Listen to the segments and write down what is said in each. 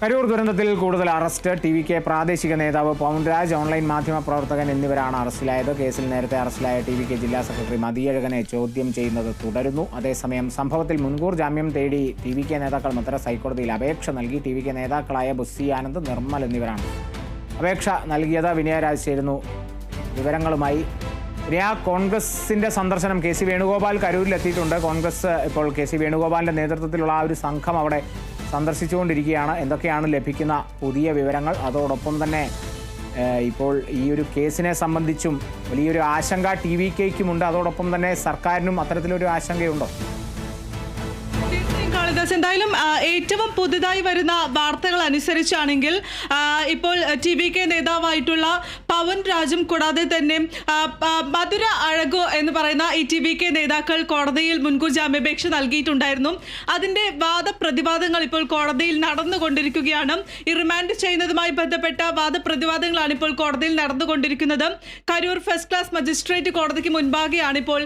കരൂർ ദുരന്തത്തിൽ കൂടുതൽ arrest. T V K പ്രാദേശിക നേതാവ് പൗൺരാജ് ഓൺലൈൻ മാധ്യമ പ്രവർത്തകൻ എന്നിവരാണ് അറസ്റ്റിലായത്. കേസിൽ നേരത്തെ അറസ്റ്റിലായ ടി വി കെ ജില്ലാ സെക്രട്ടറി മതിയഴകനെ ചോദ്യം ചെയ്യുന്നത് തുടരുന്നു. അതേസമയം സംഭവത്തിൽ മുൻകൂർ ജാമ്യം തേടി ടി വി കെ നേതാക്കൾ മദ്രാസ് ഹൈക്കോടതിയിൽ അപേക്ഷ നൽകി. ടി വി കെ നേതാക്കളായ ബുസ്സി ആനന്ദ് നിർമ്മൽ എന്നിവരാണ്. അപേക്ഷ നൽകിയത് വിനയരാജ് ചേരുന്നു. വിവരങ്ങളുമായി രാ കോൺഗ്രസിന്റെ സന്ദർശനം കെ സി വേണുഗോപാൽ കരൂരിലെത്തിയിട്ടുണ്ട്. കോൺഗ്രസ് ഇപ്പോൾ കെ സി വേണുഗോപാലിന്റെ നേതൃത്വത്തിലുള്ള ആ ഒരു സംഘം അവിടെ സന്ദർശിച്ചുകൊണ്ടിരിക്കുകയാണ്. എന്തൊക്കെയാണ് ലഭിക്കുന്ന പുതിയ വിവരങ്ങൾ? അതോടൊപ്പം തന്നെ ഇപ്പോൾ ഈ ഒരു കേസിനെ സംബന്ധിച്ചും വലിയൊരു ആശങ്ക ടി വി കെക്കുമുണ്ട് അതോടൊപ്പം തന്നെ സർക്കാരിനും അത്തരത്തിലൊരു ആശങ്കയുണ്ടോ? കാളിദാസ്. എന്തായാലും ഏറ്റവും പുതുതായി വരുന്ന വാർത്തകൾ അനുസരിച്ചാണെങ്കിൽ ഇപ്പോൾ ടി വി കെ നേതാവായിട്ടുള്ള പവൻ രാജും കൂടാതെ തന്നെ മധുര അഴകോ എന്ന് പറയുന്ന ഈ ടി വി കെ നേതാക്കൾ കോടതിയിൽ മുൻകൂർ ജാമ്യാപേക്ഷ നൽകിയിട്ടുണ്ടായിരുന്നു. അതിന്റെ വാദപ്രതിവാദങ്ങൾ ഇപ്പോൾ കോടതിയിൽ നടന്നുകൊണ്ടിരിക്കുകയാണ്. ഈ റിമാൻഡ് ചെയ്യുന്നതുമായി ബന്ധപ്പെട്ട വാദപ്രതിവാദങ്ങളാണ് ഇപ്പോൾ കോടതിയിൽ നടന്നുകൊണ്ടിരിക്കുന്നത്. കരൂർ ഫസ്റ്റ് ക്ലാസ് മജിസ്ട്രേറ്റ് കോടതിക്ക് മുൻപാകെയാണ് ഇപ്പോൾ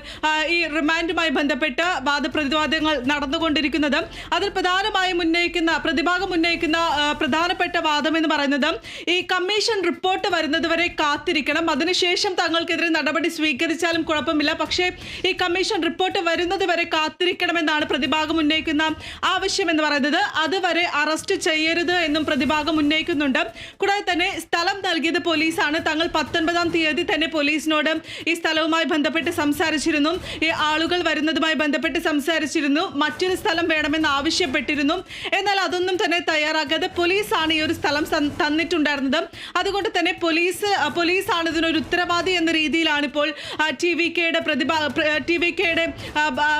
ഈ റിമാൻഡുമായി ബന്ധപ്പെട്ട വാദപ്രതിവാദങ്ങൾ നടന്നുകൊണ്ടിരിക്കുന്നത്. അതിൽ പ്രധാനമായും ഉന്നയിക്കുന്ന പ്രതിഭാഗം ഉന്നയിക്കുന്ന പ്രധാനപ്പെട്ട വാദം എന്ന് പറയുന്നത് ഈ കമ്മീഷൻ റിപ്പോർട്ട് വരുന്നതുവരെ കാത്തിരിക്കണം. അതിനുശേഷം തങ്ങൾക്കെതിരെ നടപടി സ്വീകരിച്ചാലും കുഴപ്പമില്ല. പക്ഷേ ഈ കമ്മീഷൻ റിപ്പോർട്ട് വരുന്നതുവരെ കാത്തിരിക്കണമെന്നാണ് പ്രതിഭാഗം ഉന്നയിക്കുന്ന ആവശ്യം എന്ന് പറയുന്നത്. അതുവരെ അറസ്റ്റ് ചെയ്യരുത് എന്നും പ്രതിഭാഗം ഉന്നയിക്കുന്നുണ്ട്. കൂടാതെ തന്നെ സ്ഥലം നൽകിയത് പോലീസാണ്. തങ്ങൾ പത്തൊൻപതാം തീയതി തന്നെ പോലീസിനോട് ഈ സ്ഥലവുമായി ബന്ധപ്പെട്ട് സംസാരിച്ചിരുന്നു. ഈ ആളുകൾ വരുന്നതുമായി ബന്ധപ്പെട്ട് സംസാരിച്ചിരുന്നു. മറ്റൊരു സ്ഥലം വേണമെന്ന് ആവശ്യപ്പെട്ടിരുന്നു. എന്നാൽ അതൊന്നും തന്നെ തയ്യാറാക്കാതെ പോലീസാണ് ഈ ഒരു സ്ഥലം തന്ന- തന്നിട്ടുണ്ടായിരുന്നത്. അതുകൊണ്ട് തന്നെ പോലീസ് പോലീസാണ് ഇതിനൊരു ഉത്തരവാദി എന്ന രീതിയിലാണ് ഇപ്പോൾ ടി വി കെയുടെ പ്രതിഭാ ടി വി കെയുടെ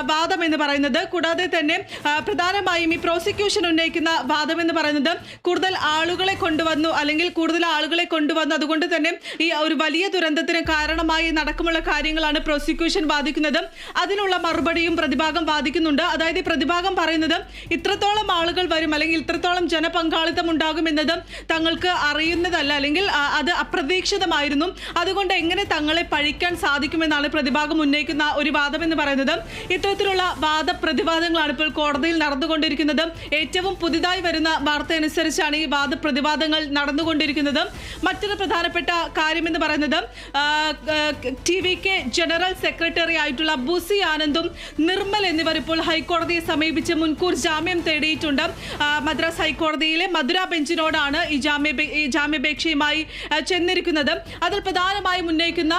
വാദം എന്ന് പറയുന്നത്. കൂടാതെ തന്നെ പ്രധാനമായും ഈ പ്രോസിക്യൂഷൻ ഉന്നയിക്കുന്ന വാദം എന്ന് പറയുന്നത് കൂടുതൽ ആളുകളെ കൊണ്ടുവന്നു അല്ലെങ്കിൽ കൂടുതൽ ആളുകളെ കൊണ്ടുവന്നു. അതുകൊണ്ട് തന്നെ ഈ ഒരു വലിയ ദുരന്തത്തിന് കാരണമായി നടക്കുമുള്ള കാര്യങ്ങളാണ് പ്രോസിക്യൂഷൻ വാദിക്കുന്നത്. അതിനുള്ള മറുപടിയും പ്രതിഭാഗം വാദിക്കുന്നുണ്ട്. അതായത് പ്രതിഭാഗം പറയുന്നത് ഇത്രത്തോളം ആളുകൾ വരും അല്ലെങ്കിൽ ഇത്രത്തോളം ജനപങ്കാളിത്തം ഉണ്ടാകുമെന്നത് തങ്ങൾക്ക് അറിയുന്നതല്ല അല്ലെങ്കിൽ അത് അപ്രതീക്ഷിതമായിരുന്നു. അതുകൊണ്ട് എങ്ങനെ തങ്ങളെ പഴിക്കാൻ സാധിക്കുമെന്നാണ് പ്രതിഭാഗം ഉന്നയിക്കുന്ന ഒരു വാദം എന്ന് പറയുന്നത്. ഇത്തരത്തിലുള്ള വാദപ്രതിവാദങ്ങളാണ് ഇപ്പോൾ കോടതിയിൽ നടന്നുകൊണ്ടിരിക്കുന്നത്. ഏറ്റവും പുതുതായി വരുന്ന വാർത്തയനുസരിച്ചാണ് ഈ വാദപ്രതിവാദങ്ങൾ നടന്നുകൊണ്ടിരിക്കുന്നത്. മറ്റൊരു പ്രധാനപ്പെട്ട കാര്യമെന്ന് പറയുന്നത് T V K general secretary ആയിട്ടുള്ള ബുസി ആനന്ദും നിർമ്മൽ എന്നിവർ ഇപ്പോൾ ഹൈക്കോടതിയെ സമീപിച്ച് മുൻകൂർ ജാമ്യം തേടിയിട്ടുണ്ട്. മദ്രാസ് ഹൈക്കോടതിയിലെ മധുര ബെഞ്ചിനോടാണ് ഈ ജാമ്യ ജാമ്യാപേക്ഷയുമായി ചെന്നിരിക്കുന്നത്. അതിൽ പ്രധാനമായും ഉന്നയിക്കുന്ന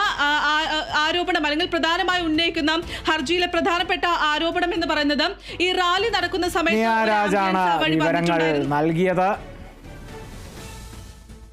ആരോപണം അല്ലെങ്കിൽ പ്രധാനമായി ഉന്നയിക്കുന്ന ഹർജിയിലെ പ്രധാനപ്പെട്ട ആരോപണം എന്ന് പറയുന്നത് ഈ റാലി നടക്കുന്ന സമയത്ത്. നൽകിയത്?